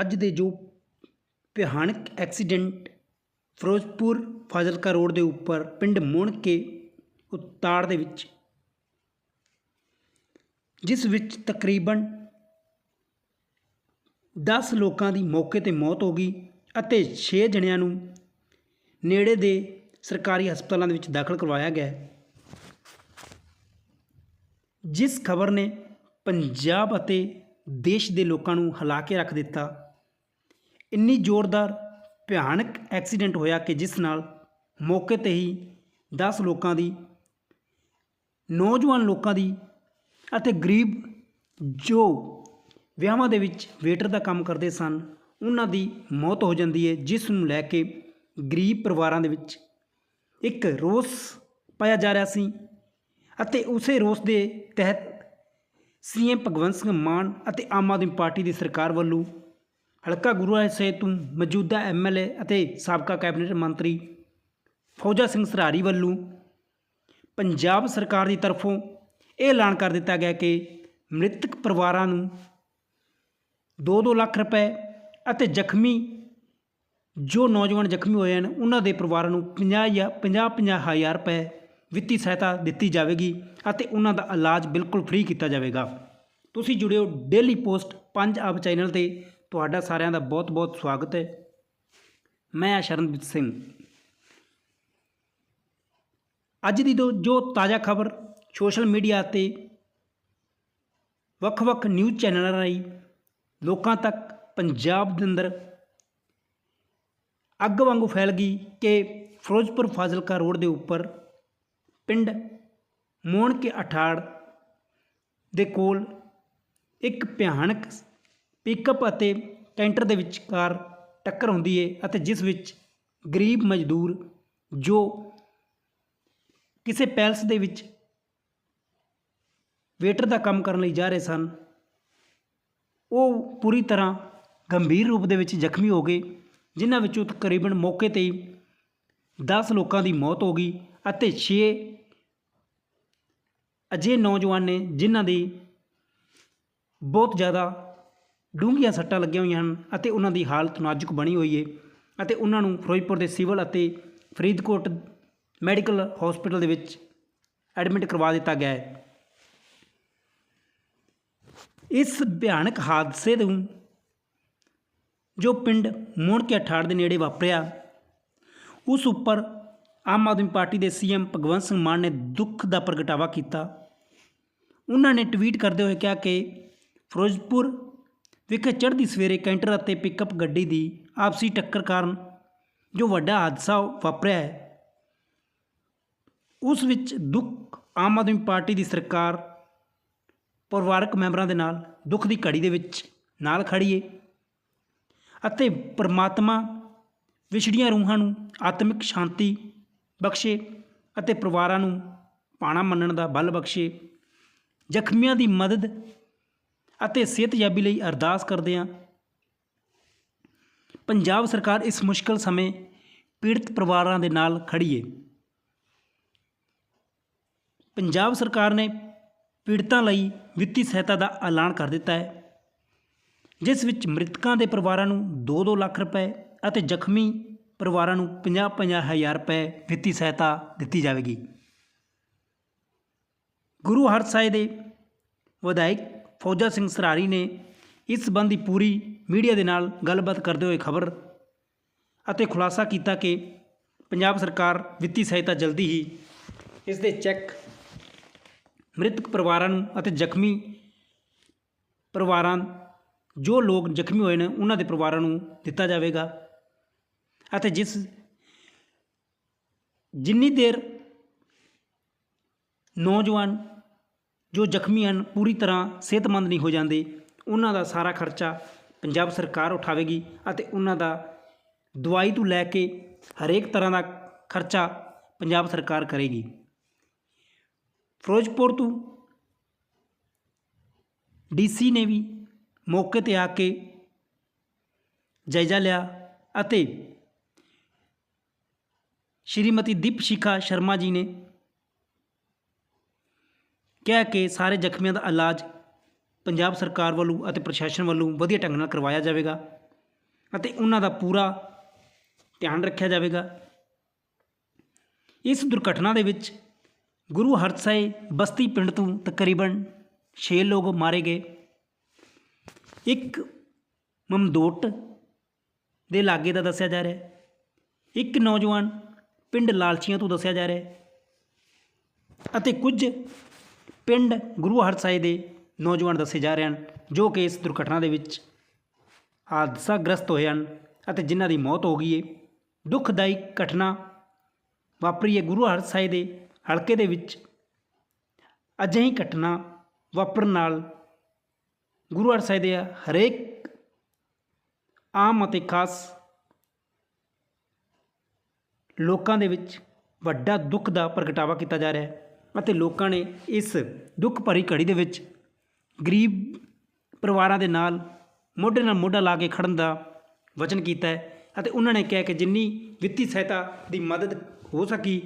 ਅੱਜ ਦੇ ਜੋ ਭਿਆਨਕ ਐਕਸੀਡੈਂਟ ਫਿਰੋਜ਼ਪੁਰ ਫਾਜ਼ਿਲਕਾ ਰੋਡ ਦੇ ਉੱਪਰ ਪਿੰਡ ਮੁਣਕੇ ਉਤਾੜ ਦੇ ਵਿੱਚ, ਜਿਸ ਵਿੱਚ ਤਕਰੀਬਨ 10 ਲੋਕਾਂ ਦੀ ਮੌਕੇ ਤੇ ਮੌਤ ਹੋ ਗਈ ਅਤੇ 6 ਜਣਿਆਂ ਨੂੰ ਨੇੜੇ ਦੇ ਸਰਕਾਰੀ ਹਸਪਤਾਲਾਂ ਦੇ ਵਿੱਚ ਦਾਖਲ ਕਰਵਾਇਆ ਗਿਆ ਜਿਸ ਖਬਰ ਨੇ ਪੰਜਾਬ ਅਤੇ ਦੇਸ਼ ਦੇ ਲੋਕਾਂ ਨੂੰ ਹਿਲਾ ਕੇ ਰੱਖ ਦਿੱਤਾ ਇੰਨੀ ਜ਼ੋਰਦਾਰ, ਭਿਆਨਕ ਐਕਸੀਡੈਂਟ ਹੋਇਆ ਕਿ ਜਿਸ ਨਾਲ ਮੌਕੇ ਤੇ ਹੀ 10 ਲੋਕਾਂ ਦੀ, ਨੌਜਵਾਨ ਲੋਕਾਂ ਦੀ ਅਤੇ ਗਰੀਬ ਜੋ ਵਿਆਹਾਂ ਦੇ ਵਿੱਚ ਵੇਟਰ ਦਾ ਕੰਮ ਕਰਦੇ ਸਨ, ਉਹਨਾਂ ਦੀ ਮੌਤ ਹੋ ਜਾਂਦੀ ਹੈ, ਜਿਸ ਨੂੰ ਲੈ ਕੇ ਗਰੀਬ ਪਰਿਵਾਰਾਂ ਦੇ ਵਿੱਚ ਇੱਕ ਰੋਸ ਪਾਇਆ ਜਾ ਰਿਹਾ ਸੀ ਅਤੇ ਉਸੇ ਰੋਸ ਦੇ ਤਹਿਤ ਸੀਐਮ ਭਗਵੰਤ ਸਿੰਘ ਮਾਨ ਅਤੇ ਆਮ ਆਦਮੀ ਪਾਰਟੀ ਦੀ ਸਰਕਾਰ ਵੱਲੋਂ ਹਲਕਾ ਗੁਰੂਆ ਸਾਹਿਬ ਤੋਂ ਮੌਜੂਦਾ ਐਮਐਲਏ ਅਤੇ ਸਾਬਕਾ ਕੈਬਨਿਟ ਮੰਤਰੀ ਫੌਜਾ ਸਿੰਘ ਸਰਾਰੀ ਵੱਲੋਂ ਪੰਜਾਬ ਸਰਕਾਰ ਦੀ ਤਰਫੋਂ ਇਹ ਐਲਾਨ ਕਰ ਦਿੱਤਾ ਗਿਆ ਕਿ ਮ੍ਰਿਤਕ ਪਰਿਵਾਰਾਂ ਨੂੰ 2-2 ਲੱਖ ਰੁਪਏ ਅਤੇ ਜ਼ਖਮੀ ਜੋ ਨੌਜਵਾਨ ਜ਼ਖਮੀ ਹੋਏ ਹਨ, ਉਹਨਾਂ ਦੇ ਪਰਿਵਾਰਾਂ ਨੂੰ 50 ਜਾਂ 50-50 ਹਜ਼ਾਰ ਰੁਪਏ ਵਿੱਤੀ ਸਹਾਇਤਾ ਦਿੱਤੀ ਜਾਵੇਗੀ ਅਤੇ ਉਹਨਾਂ ਦਾ ਇਲਾਜ ਬਿਲਕੁਲ ਫ੍ਰੀ ਕੀਤਾ ਜਾਵੇਗਾ। ਤੁਸੀਂ ਜੁੜਿਓ ਡੇਲੀ ਪੋਸਟ ਪੰਜ ਆਪ ਚੈਨਲ ਤੇ। ਤੁਹਾਡਾ ਸਾਰਿਆਂ ਦਾ ਬਹੁਤ-ਬਹੁਤ ਸਵਾਗਤ ਹੈ। ਮੈਂ ਹਾਂ ਸ਼ਰਨਜੀਤ ਸਿੰਘ। ਅੱਜ ਦੀ ਦੋ ਜੋ ਤਾਜ਼ਾ ਖਬਰ ਸੋਸ਼ਲ ਮੀਡੀਆ ਤੇ ਵੱਖ-ਵੱਖ ਨਿਊਜ਼ ਚੈਨਲਾਂ ਰਾਹੀਂ ਲੋਕਾਂ ਤੱਕ ਪੰਜਾਬ ਦੇ ਅੰਦਰ ਅੱਗ ਵਾਂਗੂ ਫੈਲ ਗਈ ਕਿ ਫਿਰੋਜ਼ਪੁਰ ਫਾਜ਼ਿਲਕਾ ਰੋਡ ਦੇ ਉੱਪਰ ਪਿੰਡ ਮੋਣ ਕੇ ਅਠਾੜ ਦੇ ਕੋਲ ਇੱਕ ਭਿਆਨਕ ਪਿਕਅਪ ਅਤੇ ਕੈਂਟਰ ਦੇ ਵਿਚਕਾਰ ਟੱਕਰ ਹੁੰਦੀ ਹੈ ਅਤੇ ਜਿਸ ਵਿੱਚ ਗਰੀਬ ਮਜ਼ਦੂਰ ਜੋ ਕਿਸੇ ਪੈਲਸ ਦੇ ਵਿੱਚ ਵੇਟਰ ਦਾ ਕੰਮ ਕਰਨ ਲਈ ਜਾ ਰਹੇ ਸਨ, ਉਹ ਪੂਰੀ ਤਰ੍ਹਾਂ ਗੰਭੀਰ ਰੂਪ ਦੇ ਵਿੱਚ ਜ਼ਖਮੀ ਹੋ ਗਏ, ਜਿਨ੍ਹਾਂ ਵਿੱਚੋਂ ਤਕਰੀਬਨ ਮੌਕੇ ਤੇ ਹੀ 10 ਲੋਕਾਂ ਦੀ ਮੌਤ ਹੋ ਗਈ ਅਤੇ 6 ਅਜੇ ਨੌਜਵਾਨ ਨੇ ਜਿਨ੍ਹਾਂ ਦੀ ਬਹੁਤ ਜ਼ਿਆਦਾ ਡੂੰਘੀਆਂ ਸੱਟਾਂ ਲੱਗੀਆਂ ਹੋਈਆਂ ਹਨ ਅਤੇ ਉਹਨਾਂ ਦੀ ਹਾਲਤ ਨਾਜ਼ੁਕ ਬਣੀ ਹੋਈ ਹੈ ਅਤੇ ਉਹਨਾਂ ਨੂੰ ਫਿਰੋਜ਼ਪੁਰ ਦੇ ਸਿਵਲ ਅਤੇ ਫਰੀਦਕੋਟ ਮੈਡੀਕਲ ਹਸਪੀਟਲ ਦੇ ਵਿੱਚ ਐਡਮਿਟ ਕਰਵਾ ਦਿੱਤਾ ਗਿਆ ਹੈ। ਇਸ ਭਿਆਨਕ ਹਾਦਸੇ ਨੂੰ ਜੋ ਪਿੰਡ ਮੋਣ ਕੇ ਅਠਾੜ ਦੇ ਨੇੜੇ ਵਾਪਰਿਆ, ਉਸ ਉੱਪਰ ਆਮ ਆਦਮੀ ਪਾਰਟੀ ਦੇ ਸੀਐਮ ਭਗਵੰਤ ਸਿੰਘ ਮਾਨ ਨੇ ਦੁੱਖ ਦਾ ਪ੍ਰਗਟਾਵਾ ਕੀਤਾ। ਉਹਨਾਂ ਨੇ ਟਵੀਟ ਕਰਦੇ ਹੋਏ ਕਿਹਾ ਕਿ ਫਿਰੋਜ਼ਪੁਰ ਵਿਖੇ ਚੜ੍ਹਦੀ ਸਵੇਰੇ ਕੈਂਟਰ ਅਤੇ ਪਿਕਅਪ ਗੱਡੀ ਦੀ ਆਪਸੀ ਟੱਕਰ ਕਾਰਨ ਜੋ ਵੱਡਾ ਹਾਦਸਾ ਵਾਪਰਿਆ ਹੈ। ਉਸ ਵਿੱਚ ਦੁੱਖ ਆਮ ਆਦਮੀ ਪਾਰਟੀ ਦੀ ਸਰਕਾਰ, ਪਰਿਵਾਰਕ ਮੈਂਬਰਾਂ ਦੇ ਨਾਲ ਦੁੱਖ ਦੀ ਘੜੀ ਦੇ ਵਿੱਚ ਨਾਲ ਖੜੀ ਅਤੇ ਪ੍ਰਮਾਤਮਾ ਵਿਛੜੀਆਂ ਰੂਹਾਂ ਨੂੰ ਆਤਮਿਕ ਸ਼ਾਂਤੀ ਬਖਸ਼ੇ ਅਤੇ ਪਰਿਵਾਰਾਂ ਨੂੰ ਪਾਣਾ ਮੰਨਣ ਦਾ ਬਲ ਬਖਸ਼ੇ। ਜ਼ਖਮੀਆਂ ਦੀ ਮਦਦ ਅਤੇ ਸਿਹਤਯਾਬੀ ਲਈ ਅਰਦਾਸ ਕਰਦੇ ਹਾਂ। ਪੰਜਾਬ ਸਰਕਾਰ ਇਸ ਮੁਸ਼ਕਲ ਸਮੇਂ ਪੀੜਤ ਪਰਿਵਾਰਾਂ ਦੇ ਨਾਲ ਖੜੀ ਹੈ ਪੰਜਾਬ ਸਰਕਾਰ ਨੇ ਪੀੜਤਾਂ ਲਈ ਵਿੱਤੀ ਸਹਾਇਤਾ ਦਾ ਐਲਾਨ ਕਰ ਦਿੱਤਾ ਹੈ, ਜਿਸ ਵਿੱਚ ਮ੍ਰਿਤਕਾਂ ਦੇ ਪਰਿਵਾਰਾਂ ਨੂੰ 2-2 ਲੱਖ ਰੁਪਏ ਅਤੇ ਜ਼ਖਮੀ ਪਰਿਵਾਰਾਂ ਨੂੰ 50-50 ਹਜ਼ਾਰ ਰੁਪਏ ਵਿੱਤੀ ਸਹਾਇਤਾ ਦਿੱਤੀ ਜਾਵੇਗੀ। ਗੁਰੂ ਹਰ ਸਾਹਿਬ ਦੇ ਵਿਧਾਇਕ ਫੌਜਾ ਸਿੰਘ ਸਰਾਰੀ ਨੇ ਇਸ ਸੰਬੰਧੀ ਪੂਰੀ ਮੀਡੀਆ ਦੇ ਨਾਲ ਗੱਲਬਾਤ ਕਰਦੇ ਹੋਏ ਖਬਰ ਅਤੇ ਖੁਲਾਸਾ ਕੀਤਾ ਕਿ ਪੰਜਾਬ ਸਰਕਾਰ ਵਿੱਤੀ ਸਹਾਇਤਾ ਜਲਦੀ ਹੀ ਇਸ ਦੇ ਚੈੱਕ ਮ੍ਰਿਤਕ ਪਰਿਵਾਰਾਂ ਨੂੰ ਅਤੇ ਜ਼ਖਮੀ ਪਰਿਵਾਰਾਂ, ਜੋ ਲੋਕ ਜ਼ਖਮੀ ਹੋਏ ਨੇ, ਉਹਨਾਂ ਦੇ ਪਰਿਵਾਰਾਂ ਨੂੰ ਦਿੱਤਾ ਜਾਵੇਗਾ ਅਤੇ ਜਿਸ ਜਿੰਨੀ ਦੇਰ ਨੌਜਵਾਨ ਜੋ ਜ਼ਖਮੀ ਹਨ, ਪੂਰੀ ਤਰ੍ਹਾਂ ਸਿਹਤਮੰਦ ਨਹੀਂ ਹੋ ਜਾਂਦੇ। ਉਹਨਾਂ ਦਾ ਸਾਰਾ ਖਰਚਾ ਪੰਜਾਬ ਸਰਕਾਰ ਉਠਾਵੇਗੀ ਅਤੇ ਉਹਨਾਂ ਦਾ ਦਵਾਈ ਤੋਂ ਲੈ ਕੇ ਹਰੇਕ ਤਰ੍ਹਾਂ ਦਾ ਖਰਚਾ ਪੰਜਾਬ ਸਰਕਾਰ ਕਰੇਗੀ। ਫਿਰੋਜ਼ਪੁਰ ਤੋਂ ਡੀਸੀ ਨੇ ਵੀ ਮੌਕੇ ਤੇ ਆ ਕੇ ਜਾਇਜ਼ਾ ਲਿਆ ਅਤੇ ਸ਼੍ਰੀਮਤੀ ਦੀਪਸ਼ਿਖਾ ਸ਼ਰਮਾ ਜੀ ਨੇ ਕਹਿ ਕੇ ਸਾਰੇ ਜ਼ਖਮੀਆਂ ਦਾ ਇਲਾਜ ਪੰਜਾਬ ਸਰਕਾਰ ਵੱਲੋਂ ਅਤੇ ਪ੍ਰਸ਼ਾਸਨ ਵੱਲੋਂ ਵਧੀਆ ਢੰਗ ਨਾਲ ਕਰਵਾਇਆ ਜਾਵੇਗਾ ਅਤੇ ਉਹਨਾਂ ਦਾ ਪੂਰਾ ਧਿਆਨ ਰੱਖਿਆ ਜਾਵੇਗਾ। ਇਸ ਦੁਰਘਟਨਾ ਦੇ ਵਿੱਚ ਗੁਰੂ ਹਰਸਾਏ ਬਸਤੀ ਪਿੰਡ ਤੋਂ ਤਕਰੀਬਨ 6 ਲੋਕ ਮਾਰੇ ਗਏ। ਇੱਕ ਮਮਦੋਟ ਦੇ ਲਾਗੇ ਦਾ ਦੱਸਿਆ ਜਾ ਰਿਹਾ ਹੈ। ਇੱਕ ਨੌਜਵਾਨ ਪਿੰਡ ਲਾਲਚੀਆਂ ਤੋਂ ਦੱਸਿਆ ਜਾ ਰਿਹਾ ਹੈ। ਅਤੇ ਕੁਝ ਪਿੰਡ ਗੁਰੂ ਹਰ ਸਾਹਿਬ ਦੇ ਨੌਜਵਾਨ ਦੱਸੇ ਜਾ ਰਹੇ ਹਨ, ਜੋ ਕਿ ਇਸ ਦੁਰਘਟਨਾ ਦੇ ਵਿੱਚ ਹਾਦਸਾਗ੍ਰਸਤ ਹੋਏ ਹਨ ਅਤੇ ਜਿਨ੍ਹਾਂ ਦੀ ਮੌਤ ਹੋ ਗਈ ਹੈ। ਦੁਖਦਾਈ ਘਟਨਾ ਵਾਪਰੀ ਹੈ ਗੁਰੂ ਹਰ ਸਾਹਿਬ ਦੇ ਹਲਕੇ ਦੇ ਵਿੱਚ। ਅਜਿਹੀ ਘਟਨਾ ਵਾਪਰਨ ਨਾਲ ਗੁਰੂ ਹਰ ਸਾਹਿਬ ਦੇ ਹਰੇਕ ਆਮ ਅਤੇ ਖਾਸ ਲੋਕਾਂ ਦੇ ਵਿੱਚ ਵੱਡਾ ਦੁੱਖ ਦਾ ਪ੍ਰਗਟਾਵਾ ਕੀਤਾ ਜਾ ਰਿਹਾ ਹੈ। ਅਤੇ ਲੋਕਾਂ ਨੇ ਇਸ ਦੁੱਖ ਭਰੀ ਘੜੀ ਦੇ ਵਿੱਚ ਗਰੀਬ ਪਰਿਵਾਰਾਂ ਦੇ ਨਾਲ ਮੋਢੇ ਨਾਲ ਮੋਢਾ ਲਾ ਕੇ ਖੜਨ ਦਾ ਵਚਨ ਕੀਤਾ ਹੈ ਅਤੇ ਉਹਨਾਂ ਨੇ ਕਿਹਾ ਕਿ ਜਿੰਨੀ ਵਿੱਤੀ ਸਹਾਇਤਾ ਦੀ ਮਦਦ ਹੋ ਸਕੀ,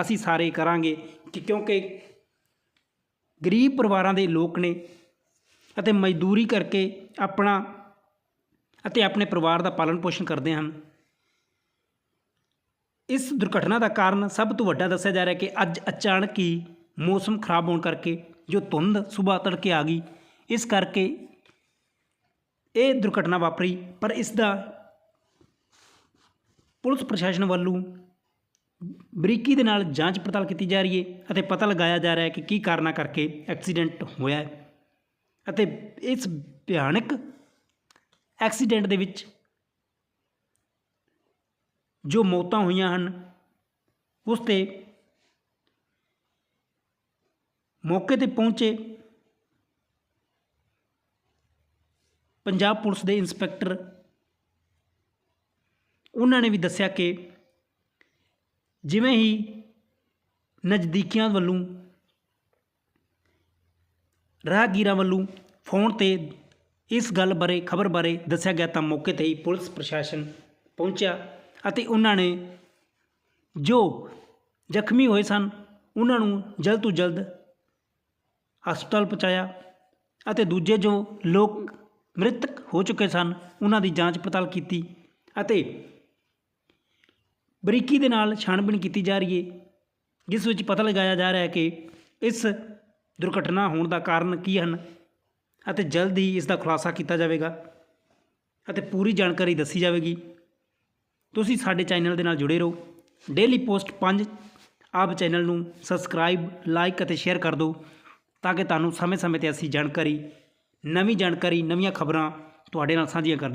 ਅਸੀਂ ਸਾਰੇ ਕਰਾਂਗੇ ਕਿ ਕਿਉਂਕਿ ਗਰੀਬ ਪਰਿਵਾਰਾਂ ਦੇ ਲੋਕ ਨੇ ਅਤੇ ਮਜ਼ਦੂਰੀ ਕਰਕੇ ਆਪਣਾ ਅਤੇ ਆਪਣੇ ਪਰਿਵਾਰ ਦਾ ਪਾਲਣ ਪੋਸ਼ਣ ਕਰਦੇ ਹਨ। ਇਸ ਦੁਰਘਟਨਾ ਦਾ ਕਾਰਨ ਸਭ ਤੋਂ ਵੱਡਾ ਦੱਸਿਆ ਜਾ ਰਿਹਾ ਕਿ ਅੱਜ ਅਚਾਨਕ ਹੀ ਮੌਸਮ ਖਰਾਬ ਹੋਣ ਕਰਕੇ ਜੋ ਧੁੰਦ ਸਵੇਰ ਤੜਕੇ ਆ ਗਈ, ਇਸ ਕਰਕੇ ਇਹ ਦੁਰਘਟਨਾ ਵਾਪਰੀ, ਪਰ ਇਸ ਦਾ ਪੁਲਿਸ ਪ੍ਰਸ਼ਾਸਨ ਵੱਲੋਂ ਬਰੀਕੀ ਦੇ ਨਾਲ ਜਾਂਚ ਪੜਤਾਲ ਕੀਤੀ ਜਾ ਰਹੀ ਹੈ ਅਤੇ ਪਤਾ ਲਗਾਇਆ ਜਾ ਰਿਹਾ ਹੈ ਕਿ ਕੀ ਕਾਰਨਾਂ ਕਰਕੇ ਐਕਸੀਡੈਂਟ ਹੋਇਆ ਹੈ ਅਤੇ ਇਸ ਭਿਆਨਕ ਐਕਸੀਡੈਂਟ ਦੇ ਵਿੱਚ ਜੋ ਮੌਤਾਂ ਹੋਈਆਂ ਹਨ, ਉਸ ਤੇ ਮੌਕੇ ਤੇ ਪਹੁੰਚੇ। ਪੰਜਾਬ ਪੁਲਿਸ ਦੇ ਇੰਸਪੈਕਟਰ ਉਹਨਾਂ ਨੇ ਵੀ ਦੱਸਿਆ ਕਿ ਜਿਵੇਂ ਹੀ ਨਜ਼ਦੀਕੀਆਂ ਵੱਲੋਂ ਰਾਹਗੀਰਾਂ ਵੱਲੋਂ ਫੋਨ ਤੇ ਇਸ ਗੱਲ ਬਾਰੇ, ਖਬਰ ਬਾਰੇ ਦੱਸਿਆ ਗਿਆ ਤਾਂ ਮੌਕੇ ਤੇ ਹੀ ਪੁਲਿਸ ਪ੍ਰਸ਼ਾਸਨ ਪਹੁੰਚਿਆ ਅਤੇ ਉਹਨਾਂ ਨੇ ਜੋ ਜ਼ਖਮੀ ਹੋਏ ਸਨ, ਉਹਨਾਂ ਨੂੰ ਜਲਦ ਤੋਂ ਜਲਦ ਹਸਪਤਾਲ ਪਹੁੰਚਾਇਆ ਅਤੇ ਦੂਜੇ ਜੋ ਲੋਕ ਮ੍ਰਿਤਕ ਹੋ ਚੁੱਕੇ ਸਨ, ਉਹਨਾਂ ਦੀ ਜਾਂਚ ਪੜਤਾਲ ਕੀਤੀ ਅਤੇ ਬਰੀਕੀ ਦੇ ਨਾਲ ਛਾਣਬੀਣ ਕੀਤੀ ਜਾ ਰਹੀ ਹੈ, ਜਿਸ ਵਿੱਚ ਪਤਾ ਲਗਾਇਆ ਜਾ ਰਿਹਾ ਹੈ ਕਿ ਇਸ ਦੁਰਘਟਨਾ ਹੋਣ ਦਾ ਕਾਰਨ ਕੀ ਹਨ ਅਤੇ ਜਲਦ ਹੀ ਇਸ ਦਾ ਖੁਲਾਸਾ ਕੀਤਾ ਜਾਵੇਗਾ ਅਤੇ ਪੂਰੀ ਜਾਣਕਾਰੀ ਦੱਸੀ ਜਾਵੇਗੀ। ਤੁਸੀਂ ਸਾਡੇ ਚੈਨਲ ਦੇ ਨਾਲ ਜੁੜੇ ਰਹੋ। ਡੇਲੀ ਪੋਸਟ 5 ਆਪ ਚੈਨਲ ਨੂੰ ਸਬਸਕ੍ਰਾਈਬ ਲਾਈਕ ਅਤੇ ਸ਼ੇਅਰ ਕਰ ਦਿਓ। ਤਾਂ ਕਿ ਤੁਹਾਨੂੰ ਸਮੇਂ-ਸਮੇਂ ਤੇ ਅਸੀਂ ਜਾਣਕਾਰੀ, ਨਵੀਂ ਜਾਣਕਾਰੀ, ਨਵੀਆਂ ਖਬਰਾਂ ਤੁਹਾਡੇ ਨਾਲ ਸਾਂਝੀਆਂ ਕਰਦੇ